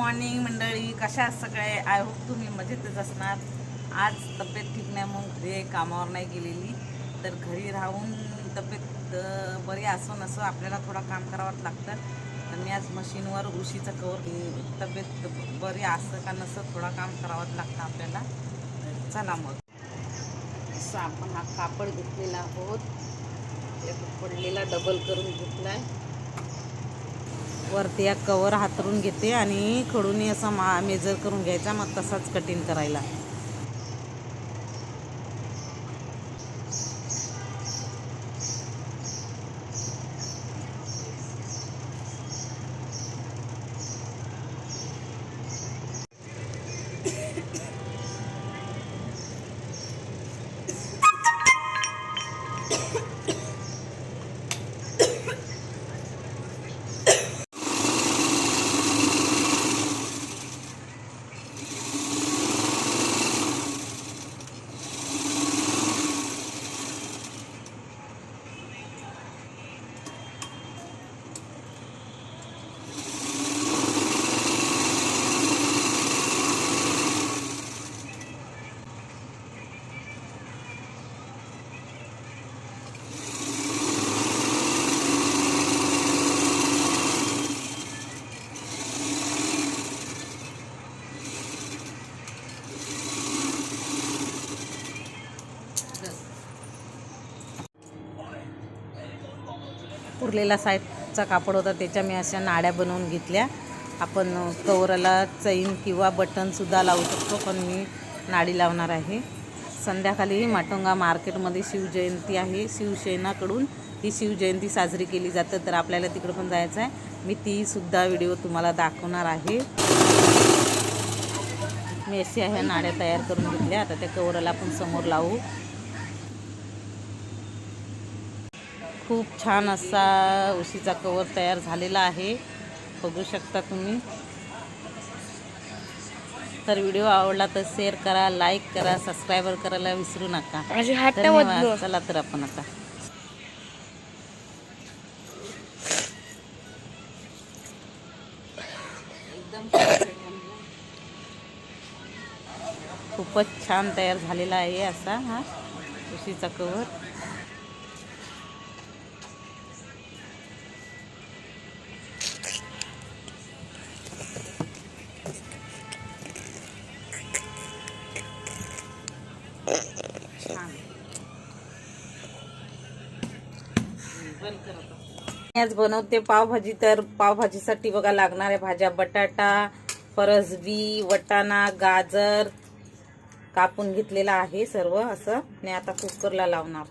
Morning मंडळी कशा सगळे? आय होप तुम्ही मजेतच असणार. आज तब्येत ठीक नाही मग घरी कामावर नाही गेलेली. तर घरी राहून तब्येत बरी असो नसो आपल्याला थोडं काम करावंच लागतं. तर मी आज मशीनवर उशीचं कवर तब्येत बरी असं का नसं थोडं काम करावंच लागतं आपल्याला. चला मग. असं आपण हा कापड घेतलेला आहोत पडलेला डबल करून घेतलाय. वरती या कवर हातरून घेते आणि खडूनही असा मा मेजर करून घ्यायचा मग तसाच कटिंग करायला. उरलेला साईडचा कापड होता त्याच्या मी अशा नाड्या बनवून घेतल्या. आपण कवराला चैन किंवा बटनसुद्धा लावू शकतो पण मी नाडी लावणार आहे. संध्याकाळी माटोंगा मार्केटमध्ये शिवजयंती आहे. शिवसेनाकडून ही शिवजयंती साजरी केली जाते तर आपल्याला तिकडं पण जायचं आहे मी तीसुद्धा व्हिडिओ तुम्हाला दाखवणार आहे. मी अशी ह्या नाड्या तयार करून घेतल्या. आता त्या कवराला आपण समोर लावू. खूप छान असा उशीचा कवर तयार झालेला आहे. बघू शकता तुम्ही. तर व्हिडिओ आवडला तर शेअर करा लाईक करा सबस्क्राईबर करायला विसरू नका. धन्यवाद. चला तर आपण आता. खूपच छान तयार झालेला आहे असा हा उशीचा कवर. आज बनवते पावभाजी तर पावभाजीसाठी बघा लागणाऱ्या भाज्या. बटाटा फरसबी वटाणा गाजर कापून घेतलेला आहे सर्व असं. आणि आता कुकरला लावणार.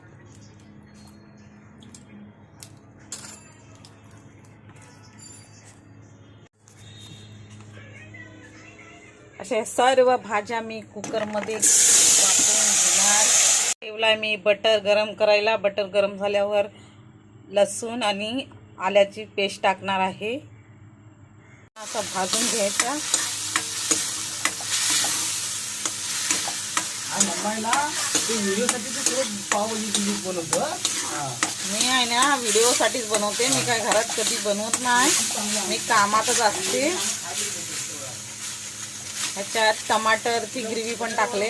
अशा सर्व भाज्या मी कुकरमध्ये वापरून घेणार ठेवलाय मी बटर गरम करायला. बटर गरम झाल्यावर लसूण आणि आल्याची पेस्ट टाकणार आहे. असा भाजून घ्यायचा. मी आहे ना व्हिडिओसाठीच बनवते. मी काय घरात कधी बनवत नाही. मी कामातच असते. ह्याच्यात टमाटरची ग्रेव्ही पण टाकले.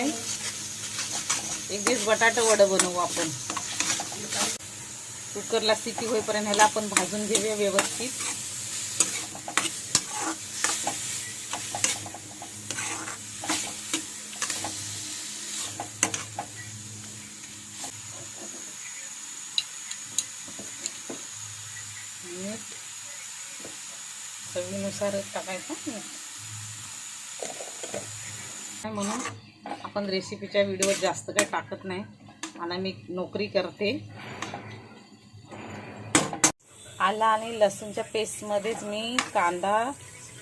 एक दिवस बटाटा वडं बनवू आपण. कुकरला स्थिती होईपर्यंत ह्याला आपण भाजून घेऊया व्यवस्थित. मीठ चवीनुसार टाकायचं. म्हणून आपण रेसिपीच्या व्हिडिओ जास्त काही टाकत नाही. आणि मी नोकरी करते. आला आणि लसूणच्या पेस्टमध्येच मी कांदा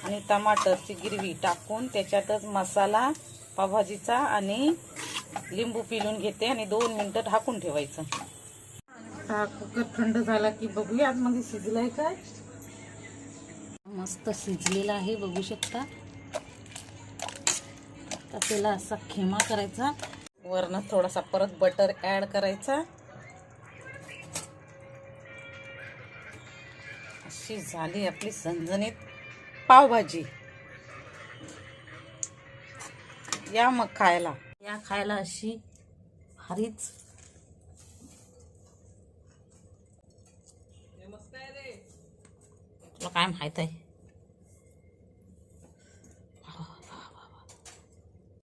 आणि टमाटरची गिरवी टाकून त्याच्यातच मसाला पावभाजीचा आणि लिंबू पिळून घेते आणि दोन मिनटं ढाकून ठेवायचं. हा कुकर थंड झाला की बघूया आतमध्ये शिजलाय काय. मस्त शिजलेला आहे बघू शकता. तर त्याला असा खेमा करायचा. वरनं थोडासा परत बटर ॲड करायचा. अशी झाली आपली झणझणीत पावभाजी. या मग खायला. या खायला अशी भारीच तुला काय माहीत आहे?